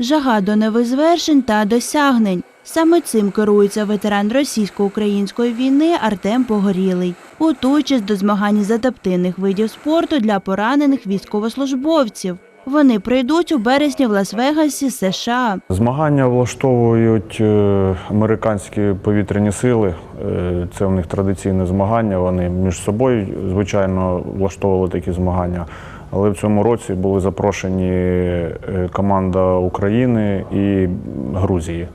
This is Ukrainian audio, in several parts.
Жага до нових звершень та досягнень. Саме цим керується ветеран російсько-української війни Артем Погорілий, готуючись до змагань з адаптивних видів спорту для поранених військовослужбовців. Вони прийдуть у березні в Лас-Вегасі, США. Змагання влаштовують е, американські повітряні сили. Е, Це в них традиційне змагання. Вони між собою, звичайно, влаштовували такі змагання. Але в цьому році були запрошені е, команда України і Грузії,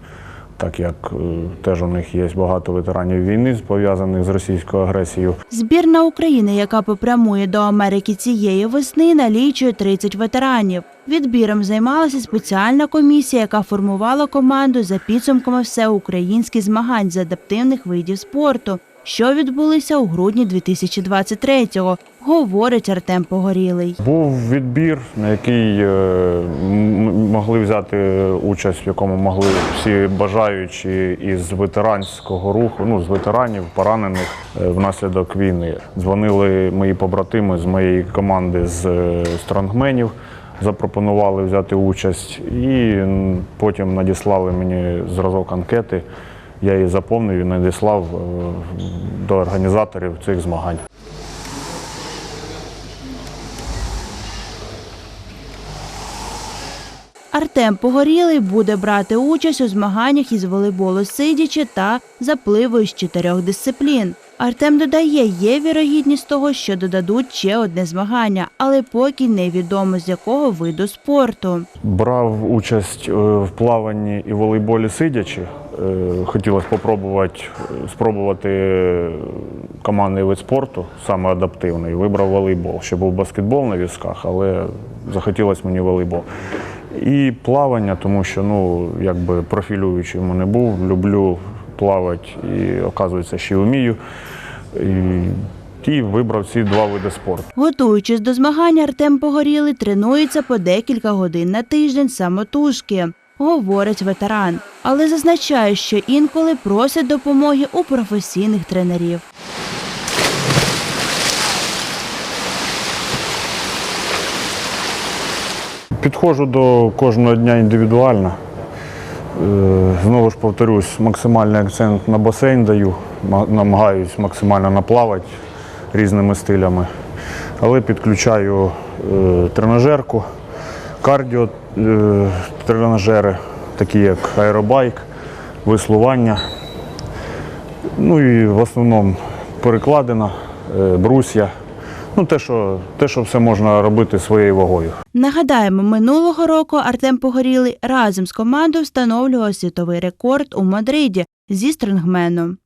так як е, теж у них є багато ветеранів війни, пов'язаних з російською агресією. Збірна України, яка попрямує до Америки цієї весни, налічує 30 ветеранів. Відбіром займалася спеціальна комісія, яка формувала команду за підсумками всеукраїнських змагань з адаптивних видів спорту, що відбулися у грудні 2023-го, говорить Артем Погорілий. Був відбір, на який е, могли взяти участь, в якому могли всі бажаючі із ветеранського руху, ну з ветеранів, поранених е, внаслідок війни. Дзвонили мої побратими з моєї команди з е, стронгменів. Запропонували взяти участь і потім надіслали мені зразок анкети. Я її заповнив і надіслав е, до організаторів цих змагань. Артем Погорілий буде брати участь у змаганнях із волейболу сидячи та запливу з чотирьох дисциплін. Артем додає, є вірогідність того, що додадуть ще одне змагання, але поки невідомо з якого виду спорту. Брав участь е, в плаванні і волейболі сидячи. Е, Хотілося спробувати, спробувати командний вид спорту, саме адаптивний. Вибрав волейбол. Ще був баскетбол на візках, але захотілося мені волейбол. І плавання, тому що ну, якби профілюючий не був, люблю плавати і, оказується, ще вмію. І, і вибрав ці два види спорту. Готуючись до змагань, Артем Погорілий тренується по декілька годин на тиждень самотужки, говорить ветеран. Але зазначає, що інколи просять допомоги у професійних тренерів. Підходжу до кожного дня індивідуально. Е, Знову ж повторюсь, максимальний акцент на басейн даю, ма- намагаюсь максимально наплавати різними стилями. Але підключаю е, тренажерку, кардіо е, такі як аеробайк, веслування. Ну і в основному перекладина, е, брусья. Ну, те, що, те, що все можна робити своєю вагою. Нагадаємо, минулого року Артем Погорілий разом з командою встановлював світовий рекорд у Мадриді зі стрингменом.